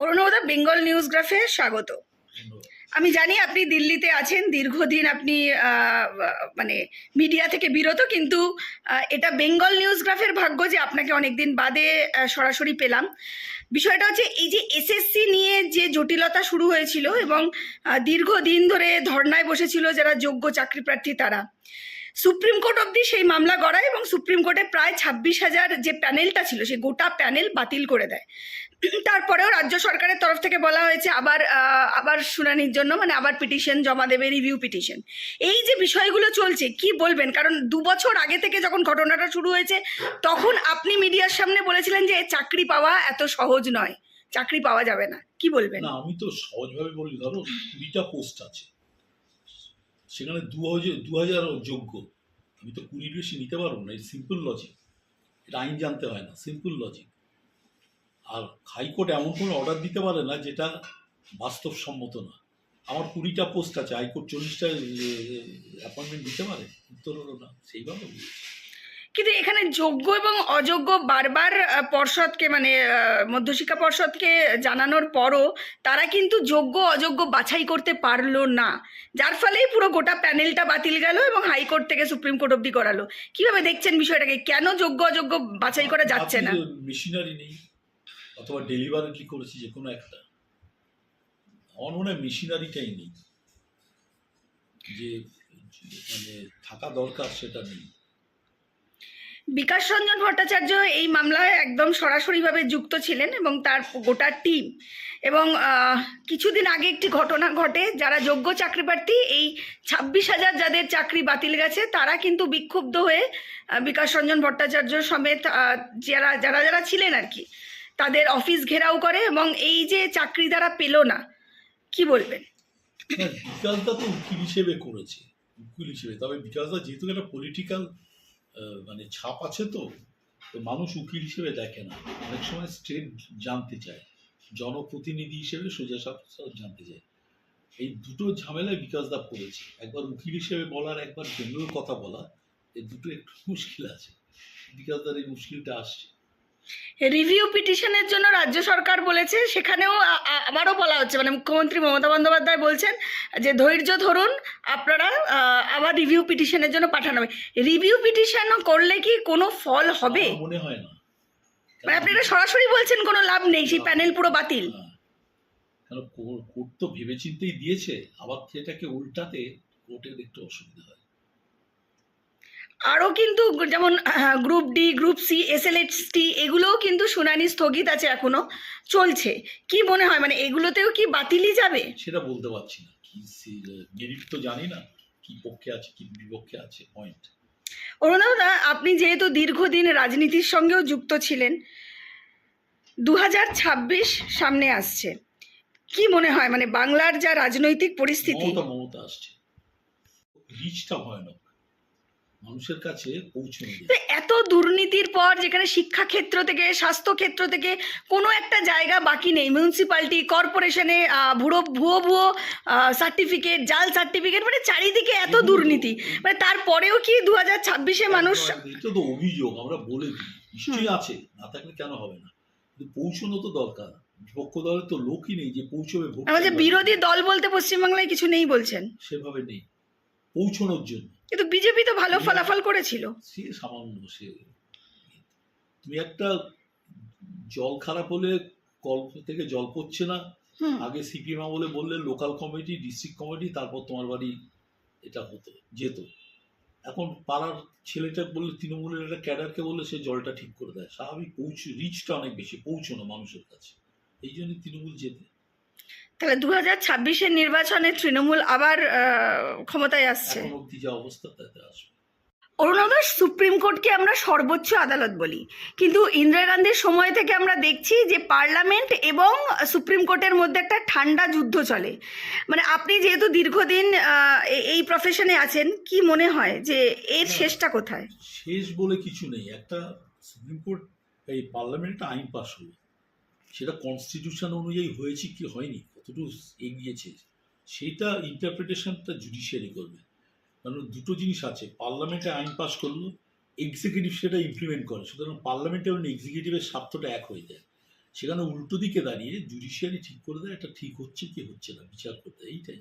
অরুণবদা Bengal news গ্রাফে স্বাগত। আমি জানি আপনি দিল্লিতে আছেন, দীর্ঘদিন আপনি মানে মিডিয়া থেকে বিরত, কিন্তু এটা বেঙ্গল নিউজ গ্রাফের ভাগ্য যে আপনাকে অনেকদিন বাদে সরাসরি পেলাম। বিষয়টা হচ্ছে, এই যে এসএসসি নিয়ে যে জটিলতা শুরু হয়েছিল এবং দীর্ঘদিন ধরে ধর্নায় বসেছিল যারা যোগ্য চাকরি প্রার্থী তারা সুপ্রিম কোর্ট অব্দি সেই মামলা গড়ায় এবং সুপ্রিম কোর্টে প্রায় ছাব্বিশ হাজার যে প্যানেলটা ছিল, সেই গোটা প্যানেল বাতিল করে দেয়। তারপরেও রাজ্য সরকারের তরফ থেকে বলা হয়েছে আবার আবার শুনানির জন্য মানে আবার পিটিশন জমা দেবে, রিভিউ পিটিশন। এই যে বিষয়গুলো চলছে, কি বলবেন? কারণ দু বছর আগে থেকে যখন ঘটনাটা শুরু হয়েছে, তখন আপনি মিডিয়ার সামনে বলেছিলেন যে চাকরি পাওয়া এত সহজ নয়। চাকরি পাওয়া যাবে না। কি বলবেন? না, আমি তো সহজভাবে বলি ধরো কুড়িটা পোস্ট আছে। সেখানে দু হাজার দু হাজার যোগ্য। আমি তো কুড়ির বেশি নিতে পারব না এই সিম্পল লজিক এটা আইন জানতে হয় না সিম্পল লজিক আর হাইকোর্ট এমন কোনো অর্ডার দিতে পারে না যেটা বাস্তবসম্মত না। আমার কুড়িটা পোস্ট আছে, হাইকোর্ট চল্লিশটা অ্যাপয়েন্টমেন্ট দিতে পারে? উত্তর হলো না, সেইভাবে। কিন্তু এখানে যোগ্য এবং অযোগ্য বারবার পর্ষদকে মানে মধ্যশিক্ষা পর্ষদকে জানানোর পরও তারা কিন্তু যোগ্য অযোগ্য বাছাই করতে পারল না। যার ফলেই পুরো গোটা প্যানেলটা বাতিল গেল এবং হাইকোর্ট থেকে সুপ্রিম কোর্ট অব্দি করালো কীভাবে দেখছেন বিষয়টাকে? কেন যোগ্য অযোগ্য বাছাই করা যাচ্ছে না? মেশিনারি নেই অথবা ডেলিভারি করেছি যে কোনো একটা। আমার মনে হয় মেশিনারিটাই নেই। যে মানে থাকা দরকার সেটা নেই। বিকাশ রঞ্জন ভট্টাচার্য এই মামলায় একদম সরাসরিভাবে যুক্ত ছিলেন এবং তার গোটা টিম এবং কিছুদিন আগে একটি ঘটনা ঘটে যারা যোগ্য চাকরি প্রার্থী এই ছাব্বিশ হাজার যাদের চাকরি বাতিল গেছে, তারা কিন্তু বিক্ষুব্ধ হয়ে বিকাশ রঞ্জন ভট্টাচার্য সমেত যারা যারা যারা ছিলেন আর কি, তাদের অফিস ঘেরাও করে এবং এই যে চাকরি তারা পেল না, কি বলবেন? উকিল হিসেবে করেছে হিসেবে। তবে বিকাশদা যেহেতু একটা পলিটিক্যাল মানে ছাপ আছে তো তো মানুষ উকিল হিসেবে দেখে না। অনেক সময় স্টেট জানতে চায়, জনপ্রতিনিধি হিসেবে সোজা সাপ সাপ জানতে চায়। এই দুটো ঝামেলায় বিকাশ বিকাশদা পড়েছে। একবার উকিল হিসেবে বলার, একবার জেনারেল কথা বলা এই দুটো একটু মুশকিল আছে। বিকাশদার এই মুশকিলটা আসছে। রিভিউ পিটিশনের জন্য রাজ্য সরকার বলেছে সেখানেও আবারও বলা হচ্ছে মানে মুখ্যমন্ত্রী মমতা বন্দ্যোপাধ্যায় বলছেন যে ধৈর্য ধরুন আপনারা আবার রিভিউ পিটিশনের জন্য পাঠানো হবে। রিভিউ পিটিশন করলে কি কোনো ফল হবে? মনে হয় না। মানে আপনি এটা সরাসরি বলছেন কোনো লাভ নেই সেই প্যানেল পুরো বাতিল। কারণ কোর্ট তো ভেবেচিন্তেই দিয়েছে আবার সেটাকে উল্টাতে কোর্টের একটু অসুবিধা হয়। আরও কিন্তু যেমন group D group C S L T এগুলোও কিন্তু শুনানি স্থগিত আছে এখনও। চলছে। কি মনে হয়? মানে এগুলোতেও কি বাতিলই যাবে? সেটা বলতে পারছি না। কি মেরিট তো জানি না। কি পক্ষে আছে কি বিপক্ষে আছে পয়েন্ট অরুণদা আপনি যেহেতু দীর্ঘদিন রাজনীতির সঙ্গেও যুক্ত ছিলেন দু ছাব্বিশ সামনে আসছে। কি মনে হয়? মানে বাংলার যা রাজনৈতিক পরিস্থিতি। মমতা মমতা আসছে। রিচটা ভয়ানক। মানুষের কাছে পৌঁছানো এত দুর্নীতির পর যেখানে শিক্ষা ক্ষেত্র থেকে স্বাস্থ্য ক্ষেত্র থেকে কোনো একটা জায়গা বাকি নেই। মিউনিসিপ্যালিটি কর্পোরেশনে ভুয়ো ভুয়ো ভুয়ো সার্টিফিকেট জাল সার্টিফিকেট মানে চারিদিকে এত দুর্নীতি। মানে তারপরেও কি দু হাজার ছাব্বিশে মানুষ এটা তো অভিযোগ আমরা বলে দিই। নিশ্চয়ই আছে না থাকলে কেন হবে না? কিন্তু পৌঁছানো তো দরকার। বিপক্ষ দলের তো লোকই নেই যে পৌঁছবে আমাদের বিরোধী দল বলতে পশ্চিমবাংলায় কিছু নেই বলছেন। সেভাবে নেই। পৌঁছানোর জন্য। কিন্তু বিজেপি তো ভালো ফলাফল করেছিল। সে সামান্য সে তুমি একটা জল খারাপ হলে কল থেকে জল পড়ছে না। আগে সিপিএম বলে বললে লোকাল কমিটি ডিস্ট্রিক্ট কমিটি তারপর তোমার বাড়ি এটা হতো যেত। এখন পাড়ার ছেলেটা বললে তৃণমূলের একটা ক্যাডারকে বললে সে জলটা ঠিক করে দেয়। স্বাভাবিক পৌঁছ রিচটা অনেক বেশি পৌঁছানো মানুষের কাছে। এই জন্য তৃণমূল যেতে। তাহলে দু হাজার ছাব্বিশের নির্বাচনে তৃণমূল আবার ক্ষমতায় আসছে। এখন অব্দি যা অবস্থা তাতে আসবে। অরুণাদা সুপ্রিম কোর্টকে আমরা সর্বোচ্চ আদালত বলি। কিন্তু ইন্দিরা গান্ধীর সময় থেকে আমরা দেখছি যে পার্লামেন্ট এবং সুপ্রিম কোর্টের মধ্যে একটা ঠান্ডা যুদ্ধ চলে। মানে আপনি যেহেতু দীর্ঘদিন এই প্রফেশনে আছেন কি মনে হয় যে এর শেষটা কোথায়? শেষ বলে কিছু নেই। একটা সুপ্রিম কোর্ট এই পার্লামেন্টে আইন পাশ হলো। সেটা কনস্টিটিউশন অনুযায়ী হয়েছে কি হয়নি, কতটুকু এগিয়েছে, সেটা ইন্টারপ্রিটেশনটা জুডিশিয়ারি করবে। কারণ দুটো জিনিস আছে পার্লামেন্টে আইন পাস করল এক্সিকিউটিভ সেটা ইমপ্লিমেন্ট করে, সুতরাং পার্লামেন্টে এবং এক্সিকিউটিভের স্বার্থটা এক হয়ে যায়। সেখানে উল্টো দিকে দাঁড়িয়ে জুডিশিয়ারি ঠিক করে দেয়, এটা ঠিক হচ্ছে কি হচ্ছে না, বিচার করতে, এইটাই।